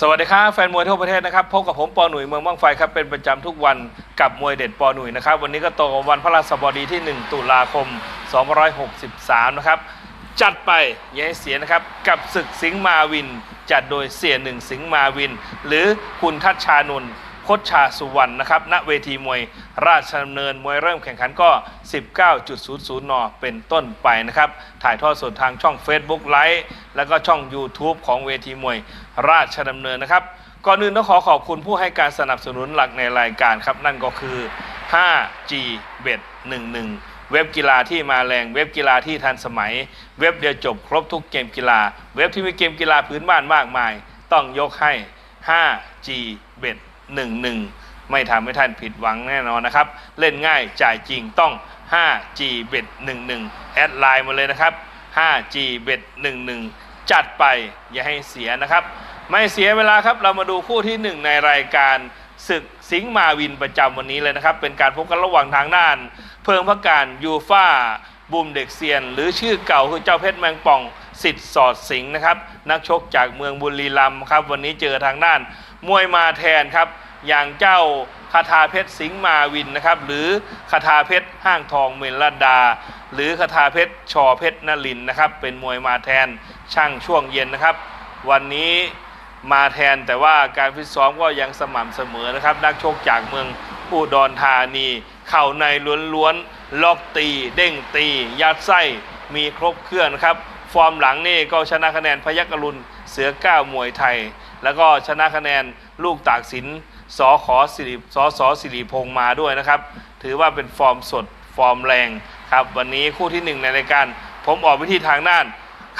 สวัสดีครับแฟนมวยทั่วประเทศนะครับพบกับผมปอหนุ่ยเมืองบ้างไฟครับเป็นประจำทุกวันกับมวยเด็ดปอหนุ่ยนะครับวันนี้ก็ตรงกับวันพระราชบดีที่ 1 ตุลาคม 2563 นะครับจัดไปอย่าให้เสียนะครับกับศึกสิงห์มาวิน จัดโดยเสียหนึ่งสิงห์มาวิน หรือคุณทัชชานนท์ คดชาสุวรรณนะครับ ณ เวทีมวยราชดำเนิน มวยเริ่มแข่งขันก็ 19.00 น เป็นต้นไปนะครับ ถ่ายทอดสดทางช่อง Facebook ไลฟ์แล้วก็ช่อง YouTube ของเวทีมวยราชดำเนินนะครับ ก่อนอื่นต้องขอขอบคุณผู้ให้การสนับสนุนหลักในรายการครับ นั่นก็คือ 5G Bet 11เว็บกีฬาที่มาแรงเว็บกีฬาที่ทันสมัย เว็บเดียวจบครบทุกเกมกีฬา เว็บที่มีเกมกีฬาพื้นบ้านมากมาย ต้องยกให้ 5G Bet 11 ไม่ทำให้ท่านผิดหวังแน่นอนนะครับ เล่นง่ายจ่ายจริงต้อง 5G Bet 11 แอดไลน์มาเลยนะครับ 5G Bet 11 จัดไปอย่าให้เสียนะครับ ไม่เสียเวลาครับเรามาดูคู่ที่หนึ่งในรายการศึกสิงห์มาวินประจำวันนี้เลยนะครับ เป็นการพบกันระหว่างทางด้าน เพิงพักการยูฟ่าบูมเด็กเซียน หรือชื่อเก่าคือเจ้าเพชรแมงป่องสิทธิ์สอดสิงห์นะครับ นักชกจากเมืองบุรีรัมย์ครับ วันนี้เจอทางด้าน มวยมาแทนครับ อย่างเจ้าคาถาเพชรสิงห์มาวินนะครับ หรือคาถาเพชรห้างทองเมลดา หรือคาถาเพชรชอเพชรนลินนะครับ เป็นมวยมาแทนช่างช่วงเย็นนะครับ วันนี้มาแทนแต่ว่าการฟิตซ้อมก็ยังสม่ำเสมอนะครับ นักชกจากเมืองอุดรธานี เข่าในล้วนๆล็อกตี เด้งตี ยัดไส้มีครบเครื่องนะครับ ฟอร์มหลังนี่ก็ชนะคะแนนพยักรุณเสือก้าวมวยไทย แล้วก็ชนะคะแนนลูกตากสินสอขอสิริสอสอสิริพงษ์มาด้วยนะครับ ถือว่าเป็นฟอร์มสดฟอร์มแรงครับ วันนี้คู่ที่หนึ่งในรายการ ผมออกไปที่ทางด้าน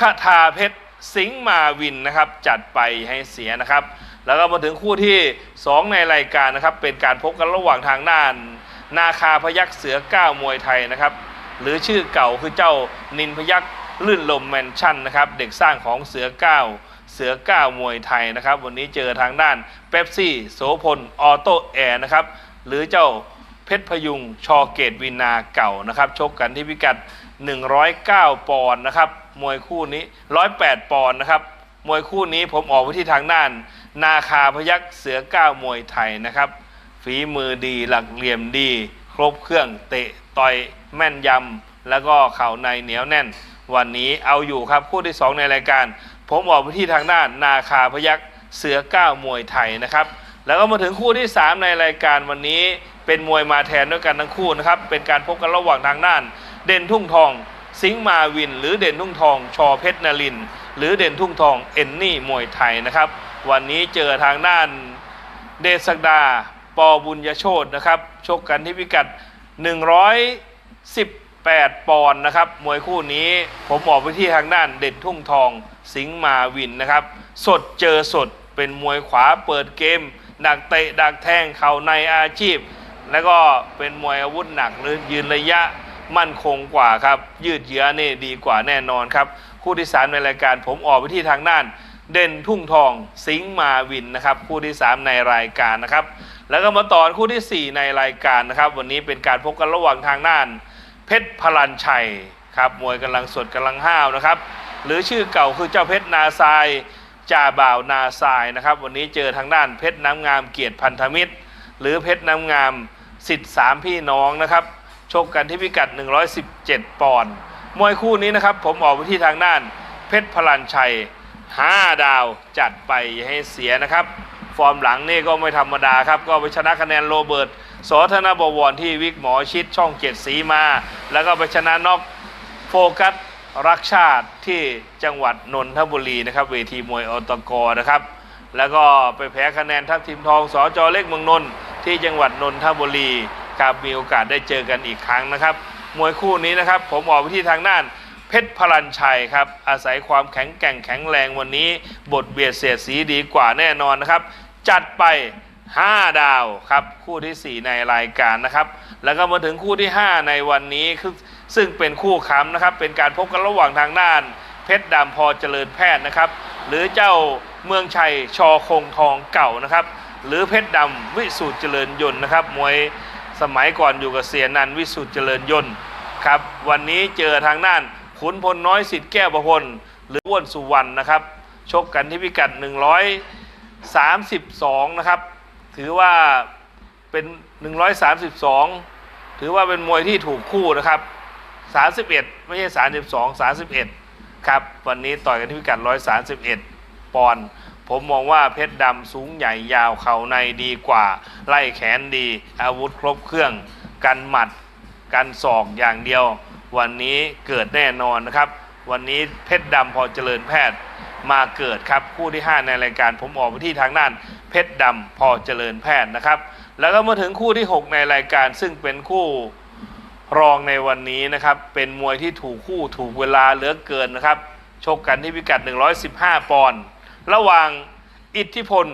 คาทาเพชรสิงห์มาวินนะครับ จัดไปให้เสียนะครับ แล้วก็มาถึงคู่ที่ 2 ในรายการนะครับ เป็นการพบกันระหว่างทางด้าน นาคาพยักเสือก้าวมวยไทยนะครับ หรือชื่อเก่าคือเจ้านินพยักษ ลื่นลมแมนชั่นนะครับเด็กสร้างของเสือก้าวเสือก้าวมวยไทยนะครับ วันนี้เจอทางด้านเป๊ปซี่โสพลออโต้แอร์นะครับหรือเจ้าเพชรพยุงชอเกตวินาเก่านะครับชกกันที่พิกัด 109 ปอนด์นะครับมวยคู่นี้ 108 ปอนด์นะครับมวยคู่นี้ผมออกไปที่ทางด้าน นาคาพยักเสือก้าวมวยไทยนะครับฝีมือดีหลักเหลี่ยมดี ครบเครื่องเตะต่อยแม่นยำแล้วก็เข่าในเหนียวแน่น วันนี้เอาอยู่ครับคู่ที่ 2 ในรายการ ผมออกไปที่ทางด้านนาคาพยักเสือก้าวมวยไทยนะครับ แล้วก็มาถึงคู่ที่ 3 ในรายการวันนี้เป็นมวยมาแทนด้วยกันทั้งคู่นะครับ เป็นการพบกันระหว่างทางด้าน เด่นทุ่งทอง สิงห์มาวิน หรือเด่นทุ่งทอง ชอเพชรนริน หรือเด่นทุ่งทองเอนนี่มวยไทยนะครับ วันนี้เจอทางด้านเดชศักดา ปอบุญยโชตนะครับ ชกกันที่พิกัด 8 ปอนด์นะครับ มวยคู่นี้ผมออกไปที่ทางด้านเด่นทุ่งทองสิงห์มาวินนะครับ สดเจอสดเป็นมวยขวาเปิดเกม ดักเตะดักแทงเข่าในอาชีพ แล้วก็เป็นมวยอาวุธหนักหรือยืนระยะมั่นคงกว่าครับ ยืดเยื้อนี่ดีกว่าแน่นอนครับ คู่ที่สามในรายการผมออกไปที่ทางด้าน เด่นทุ่งทองสิงห์มาวินนะครับ คู่ที่ 3 ในรายการนะครับ แล้วก็มาต่อคู่ทีสี่4 ในรายการนะครับ วันนี้เป็นการพบกันระหว่างทางด้าน เพชรพลันชัยครับมวยกำลังสดกำลังห้าวนะครับ หรือชื่อเก่าคือเจ้าเพชรนาซายจ่าบ่าวนาซายนะครับ วันนี้เจอทางด้านเพชรน้ำงามเกียรติพันธมิตร หรือเพชรน้ำงามสิทธิ์สามพี่น้องนะครับชกกันที่พิกัด 117 ปอนด์มวยคู่นี้นะครับ ผมออกไปที่ทางด้าน เพชรพลันชัย 5 ดาวจัดไปอย่าให้เสียนะครับ ฟอร์มหลังนี่ก็ไม่ธรรมดาครับ ก็ไปชนะคะแนนโรเบิร์ต สธนบวรที่วิกหมอชิดช่องเกียรติศรีมา แล้วก็ไปชนะน็อกโฟกัสรักชาติที่จังหวัดนนทบุรีนะครับ เวทีมวยอตกนะครับ แล้วก็ไปแพ้คะแนนทัพทีมทองสอจอเล็กเมืองนนท์ที่จังหวัดนนทบุรีครับมีโอกาสได้เจอกันอีกครั้งนะครับ มวยคู่นี้นะครับ ผมออกไปที่ทางด้านเพชรพลันชัยครับ อาศัยความแข็งแกร่งแข็งแรงวันนี้ บทเบียดเสียดสีดีกว่าแน่นอนนะครับ จัดไป 5 ดาวครับ คู่ทีสี่ 4 ในรายการนะครับ แล้วก็มาถึงคู่ที่ 5 ในวันนี้คือซึ่งเป็นคู่ค้ำนะครับ เป็นการพบกันระหว่างทางด้าน เพชรดำพอเจริญแพทย์นะครับ หรือเจ้าเมืองชัยชอคงทองเก่านะครับ หรือเพชรดำวิสุทธ์เจริญยนต์นะครับ มวยสมัยก่อนอยู่กับเสียนันวิสุทธ์เจริญยนต์ครับวันนี้เจอทางด้านขุนพลน้อยสิทธิ์แก้วประพลหรืออ้วนสุวรรณนะครับ ชกกันที่พิกัด 132 นะครับ ถือว่าเป็น 132 ถือว่าเป็นมวยที่ถูกคู่นะครับ 31 ไม่ใช่ 32 31 ครับ วันนี้ต่อยกันที่พิกัด 131 ปอนด์ผมมองว่าเพชรดำสูงใหญ่ยาวเข่าในดีกว่า ไล่แขนดี อาวุธครบเครื่อง กันหมัด กันศอกอย่างเดียว วันนี้เกิดแน่นอนนะครับ วันนี้เพชรดำพอเจริญแพทย์มาเกิดครับ คู่ที่ 5 ในรายการผมออกไปที่ทางด้าน เพชรดำพอเจริญแพทย์นะครับ แล้วก็มาถึงคู่ที่ 6 ในรายการซึ่งเป็นคู่รองในวันนี้นะครับ เป็นมวยที่ถูกคู่ถูกเวลาเหลือเกินนะครับ ชกกันที่พิกัด 115 ปอนด์ระหว่างอิทธิพล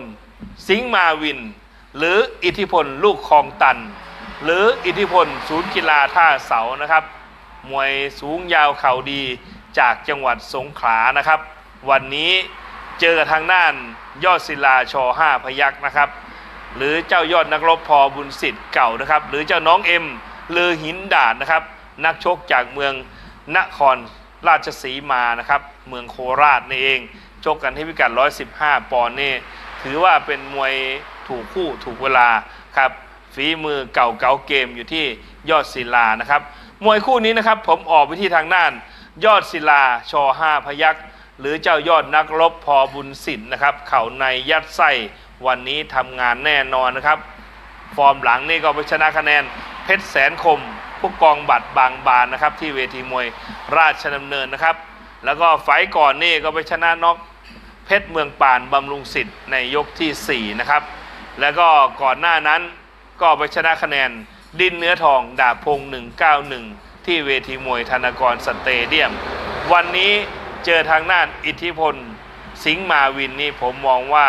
สิงห์มาวิน หรืออิทธิพลลูกคลองตัน หรืออิทธิพลศูนย์กีฬาท่าเสานะครับ มวยสูงยาวเข่าดีจากจังหวัดสงขลานะครับ วันนี้ เจอกับทางด้านยอดศิลาชอห้าพยักษ์นะครับ หรือเจ้ายอดนักรบพอบุญสิทธิ์เก่านะครับ หรือเจ้าน้องเอ็มลือหินดาดนะครับ นักชกจากเมืองนครราชสีมานะครับ เมืองโคราชนี่เอง ชกกันที่พิกัด 115 ปอนด์นี่ถือว่าเป็นมวยถูกคู่ถูกเวลาครับฝีมือเก่าเก่าเกมอยู่ที่ยอดศิลานะครับ มวยคู่นี้นะครับผมออกไปที่ทางด้าน ยอดศิลาชอห้าพยักษ์ หรือเจ้ายอดนักรบพอบุญสินนะครับ เข่าในยัดไส้วันนี้ทำงานแน่นอนนะครับ ฟอร์มหลังนี่ก็ไปชนะคะแนน เพชรแสนคม ผู้กองบัตรบางบานนะครับ ที่เวทีมวยราชดำเนินนะครับ แล้วก็ไฟก่อนนี่ก็ไปชนะน็อกเพชรเมืองป่านบำรุงสิทธิ์ในยกทีสี่4 นะครับ แล้วก็ก่อนหน้านั้นก็ไปชนะคะแนน ดินเนื้อทองดาพง 191 ที่เวทีมวยธนากรสเตเดียม วันนี้ เจอทางด้านอิทธิพลสิงห์มาวินนี่ผมมองว่า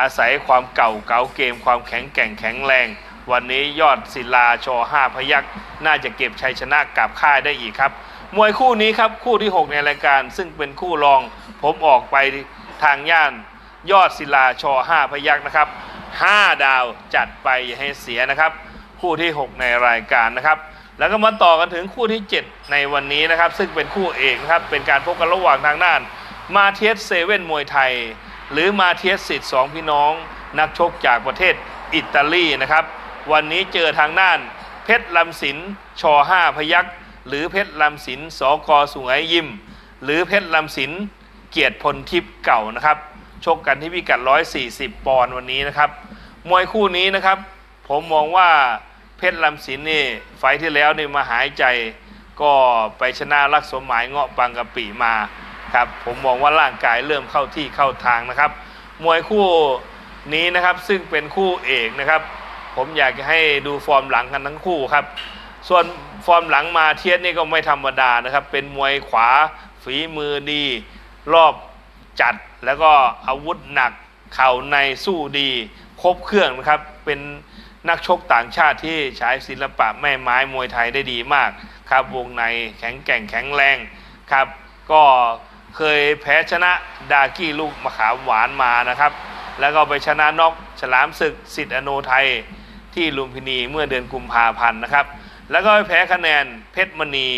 อาศัยความเก่าเก่าเกมความแข็งแกร่งแข็งแรง วันนี้ยอดศิลาชอห้าพยักน่าจะเก็บชัยชนะกลับค่ายได้อีกครับ มวยคู่นี้ครับคู่ที่ 6 ในรายการ ซึ่งเป็นคู่รอง ผมออกไปทางย่านยอดศิลาชอห้าพยักนะครับ 5 ดาวจัดไปอย่าให้เสียนะครับ คู่ที่ 6 ในรายการนะครับ แล้วก็มาต่อกันถึงคู่ที่ 7 ในวันนี้นะครับ ซึ่งเป็นคู่เอกนะครับ เป็นการพบกันระหว่างทางด้าน มาเทียสเซเว่นมวยไทย หรือมาเทียสสิทธิ์สองพี่น้อง นักชกจากประเทศอิตาลีนะครับ วันนี้เจอทางด้าน เพชรลำสินชอห้าพยักษ์หรือเพชรลำสินสกสุงไหยิม หรือเพชรลำสินเกียรติพลทิพย์เก่านะครับชกกันที่พิกัด 140 ปอนด์วันนี้นะครับ มวยคู่นี้นะครับ ผมมองว่า เพชรลำสินนี่ไฟที่แล้วนี่มาหายใจก็ไปชนะรักสมหมายเงาะบางกะปิมาครับผมมองว่าร่างกายเริ่มเข้าที่เข้าทางนะครับ มวยคู่นี้นะครับซึ่งเป็นคู่เอกนะครับ ผมอยากให้ดูฟอร์มหลังกันทั้งคู่ครับ ส่วนฟอร์มหลังมาเทียสนี่ก็ไม่ธรรมดานะครับ เป็นมวยขวาฝีมือดี รอบจัดแล้วก็อาวุธหนัก เข่าในสู้ดี ครบเครื่องนะครับเป็น นักชกต่างชาติที่ใช้ศิลปะแม่ไม้มวยไทยได้ดีมากครับวงในแข็งแกร่งแข็งแรงครับก็เคยแพ้ชนะดากี้ลูกมะขามหวานมานะครับ แล้วก็ไปชนะน็อกฉลามศึกสิทธิ์อโนไทยที่ลุมพินีเมื่อเดือนกุมภาพันธ์นะครับ แล้วก็ไปแพ้คะแนนเพชรมณี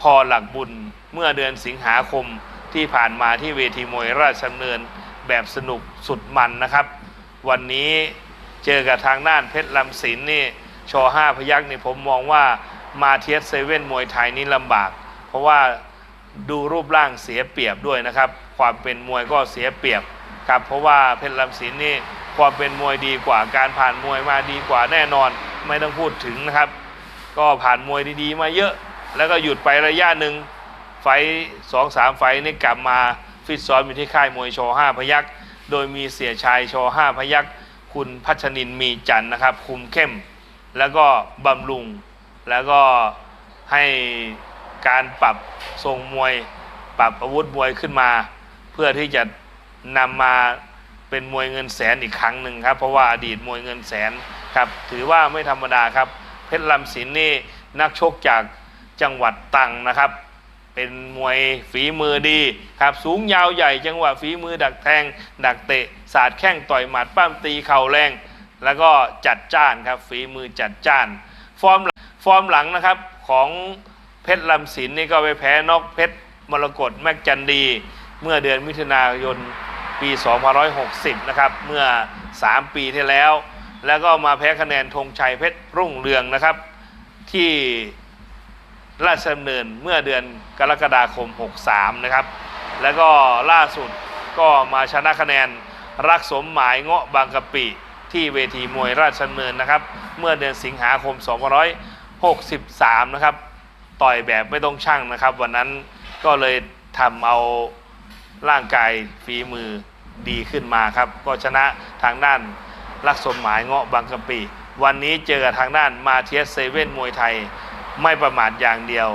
พอหลักบุญเมื่อเดือนสิงหาคมที่ผ่านมาที่เวทีมวยราชดำเนินแบบสนุกสุดมันนะครับ วันนี้ เจอกับทางด้านเพชรลำสินนี่ชอห้าพยักษ์นี่ผมมองว่ามาเทียสเซเว่นมวยไทยนี่ลำบาก เพราะว่าดูรูปร่างเสียเปรียบด้วยนะครับ ความเป็นมวยก็เสียเปรียบครับเพราะว่าเพชรลำสินนี่ความเป็นมวยดีกว่าการผ่านมวยมาดีกว่าแน่นอนไม่ต้องพูดถึงนะครับ ก็ผ่านมวยดีๆ มาเยอะ แล้วก็หยุดไประยะหนึ่งไฟสองสามไฟนี่กลับมาฟิตซ้อมอยู่ที่ค่ายมวยชว์ห้าพยักษ์โดยมีเสียชายชว์ห้าพยักษ์ คุณพัชนินมีจันทร์นะครับ คุมเข้ม แล้วก็บำรุง แล้วก็ให้การปรับทรงมวย ปรับอาวุธมวยขึ้นมา เพื่อที่จะนำมาเป็นมวยเงินแสนอีกครั้งหนึ่งครับ เพราะว่าอดีตมวยเงินแสนครับถือว่าไม่ธรรมดาครับ เพชรลำสินนี่นักชกจากจังหวัดตังนะครับ เป็นมวยฝีมือดีครับสูงยาวใหญ่จังหวะฝีมือดักแทง ดักเตะ สาดแข้งต่อยหมัดปั้มตีเข่าแรง แล้วก็จัดจ้านครับฝีมือจัดจ้าน ฟอร์มฟอร์มหลังนะครับของเพชรลำสินนี่ก็ไปแพ้นอกเพชรมรกตแม็กจันดี เมื่อเดือนมิถุนายนปี 2560 นะครับ เมื่อ 3 ปีที่แล้ว แล้วก็มาแพ้คะแนนธงชัยเพชรรุ่งเรืองนะครับ ที่ ราชดำเนินเมื่อเดือนกรกฎาคม 63 นะครับ แล้วก็ล่าสุดก็มาชนะคะแนนรักสมหมายเงาะบางกะปิที่เวทีมวยราชดำเนินนะครับ เมื่อเดือนสิงหาคม 2563 นะครับ ต่อยแบบไม่ต้องชั่งนะครับ วันนั้นก็เลยทำเอาร่างกายฝีมือดีขึ้นมาครับ ก็ชนะทางด้านรักสมหมายเงาะบางกะปิ วันนี้เจอกับทางด้านมาเทียสเซเว่นมวยไทย ไม่ประมาทอย่างเดียว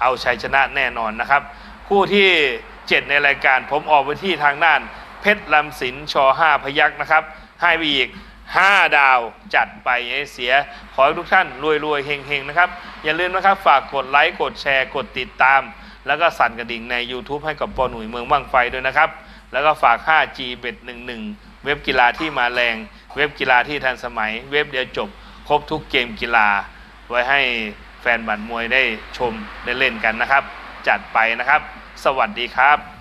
เอาชัยชนะแน่นอนนะครับ คู่ที่ 7 ในรายการผมออกไปที่ทางด้าน เพชรลำสินช5พยักนะครับ ให้ไปอีก 5 ดาวจัดไปเสีย ขอให้ทุกท่านรวยๆเฮงๆนะครับ อย่าลืมนะครับฝากกดไลค์กดแชร์กดติดตาม แล้วก็สั่นกระดิ่งใน YouTube ให้กับปอหนุ่ยเมืองบ้างไฟด้วยนะครับ แล้วก็ฝาก 5G เบ็ด11 เว็บกีฬาที่มาแรง เว็บกีฬาที่ทันสมัย เว็บเดียวจบครบทุกเกมกีฬาไว้ให้ แฟนบัตรมวยได้ชมได้เล่นกันนะครับ จัดไปนะครับ สวัสดีครับ